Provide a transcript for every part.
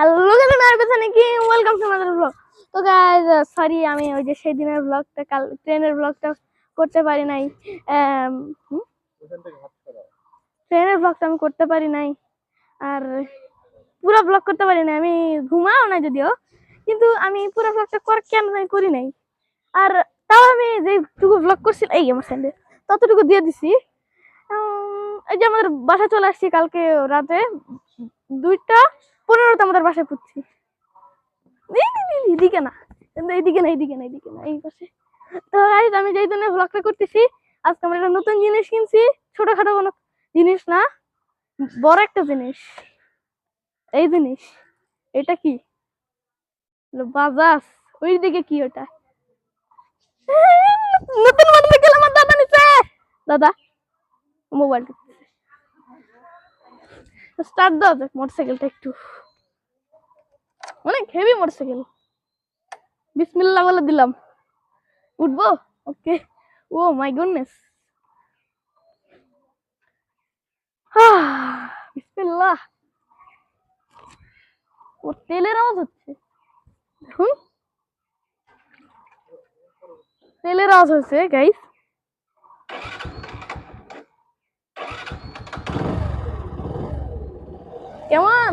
Hello guys আর পেছনে কি? ওয়েলকাম টু মাদার ব্লগ তো গাইস সরি আমি ওই যে সেই দিনের ব্লগটা কাল ট্রেনের ব্লগটা করতে পারি নাই। ট্রেনের ব্লগটা আমি করতে পারি নাই। আর পুরো ব্লগ করতে পারি নাই। আমি ঘুমাও না যদিও, কিন্তু আমি পুরো ব্লগটা কর, কেন জানি করি নাই। আর তাও আমি যেটুকু ব্লগ করছিলাম এই আমার স্যান্ডে ততটুকু দিয়ে দিছি। এই যে আমাদের বাসা চলে আসছি কালকে রাতে, দুইটা পনেরোতে আমাদের বাসায় পুচ্ছি এদিকে না। এইদিকে না এইদিকে না এইদিকে না এই পাশে। তো guys, আমি যেই জন্য ব্লগটা করতেছি আজকে আমরা একটা নতুন জিনিস কিনছি ছোটখাটো কোনো জিনিস না বড় একটা জিনিস। এই জিনিস এটা কি? বাজাজ ওই দিকে কি ওটা? নতুন মোটরসাইকেল আমার দাদা নিছে দাদা মোবাইল স্টার্ট দাও মোটরসাইকেলটা একটু। অনেক হেভি মোটরসাইকেল। বিসমিল্লাহ বলে দিলাম। উঠবো? ওকে। Oh my goodness. বিসমিল্লাহ। ও তেলের আওয়াজ হচ্ছে। দেখুন। তেলের আওয়াজ হচ্ছে গাইস কেমন?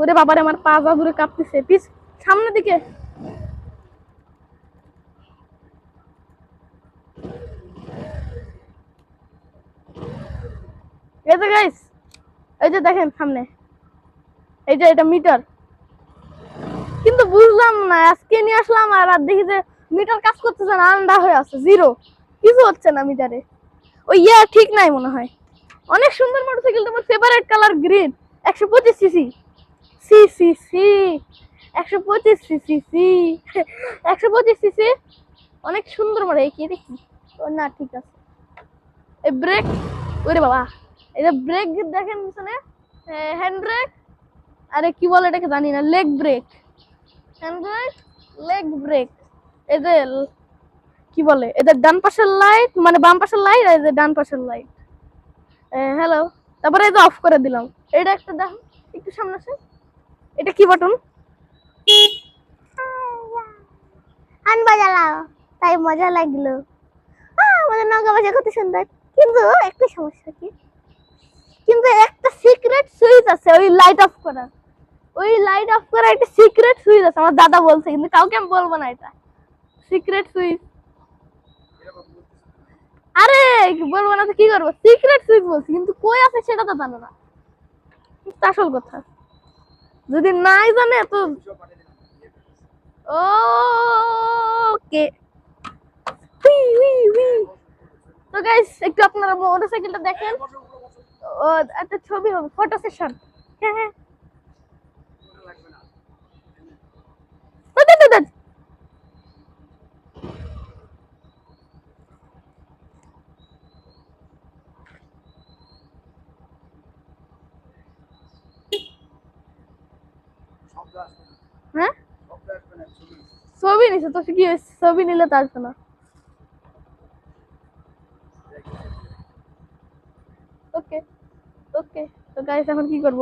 ওরে বাবারে, আমার পা পা ঘুরে কাঁপতেছে পিস সামনের দিকে। এই যে গাইস এই যে দেখেন সামনে, এই যে এটা মিটার কিন্তু বুঝলাম না, আজকে নিয়ে আসলাম আর আর দেখি যে মিটার কাজ করতেছে না, আন্ডা হয়ে আছে জিরো কিছু হচ্ছে না মিটারে ওই ইয়া ঠিক নাই মনে হয়। অনেক সুন্দর মোটরসাইকেলটা আমার ফেভারিট কালার গ্রিন একশো পঁচিশ সিসি সি সি সি। একশো পঁচিশ সিসি সি একশো পঁচিশ সিসি অনেক সুন্দর মানে কি দেখি। ও, না, ঠিক আছে। এই ব্রেক, ওরে বাবা। এই যে ব্রেক দেখেন পিছনে হ্যান্ড ব্রেক আরে কি বলে এটাকে জানি না leg break hand break leg break ল- কি বলে এদের ডান পাশের লাইট মানে বাম পাশের লাইট আর এদের ডান পাশের লাইট হ্যালো তারপরে এই যে অফ করে দিলাম। এটা একটা দেখো একটু সামনে আসে এটা কি বাটন আন বাজালাম তাই মজা লাগল। আমাদের নৌকা বাজা কত সুন্দর। কিন্তু একটা সমস্যা কি? কিন্তু একটা সিক্রেট সুইচ আছে, ওই লাইট অফ করার ওই লাইট অফ করার একটা সিক্রেট সুইচ আছে, আমার দাদা বলছে, কিন্তু কাউকে আমি বলব না এটা। সিক্রেট সুইচ আরে, বলব না তো কি করব? সিক্রেট সুইচ বলছি, কিন্তু কই আছে সেটা তো জানো না। আসল কথা। যদি নাই জানে তো ওকে। তো গাইস একটু আপনারা মোটরসাইকেলটা দেখেন। ও, একটা ছবি হবে ফটো সেশন হ্যাঁ হ্যাঁ। হ্যাঁ? ছবি। নিছে তো কি হয়েছে? ছবি নিলে তো আসবে না। ওকে ওকে। তো গাইস এখন কি করব?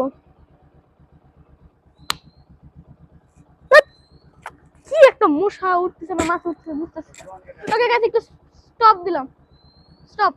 কি একটা মশা উঠতেছে না মাছ উঠতেছে বুঝতেছে ওকে গাইস একটু স্টপ দিলাম। স্টপ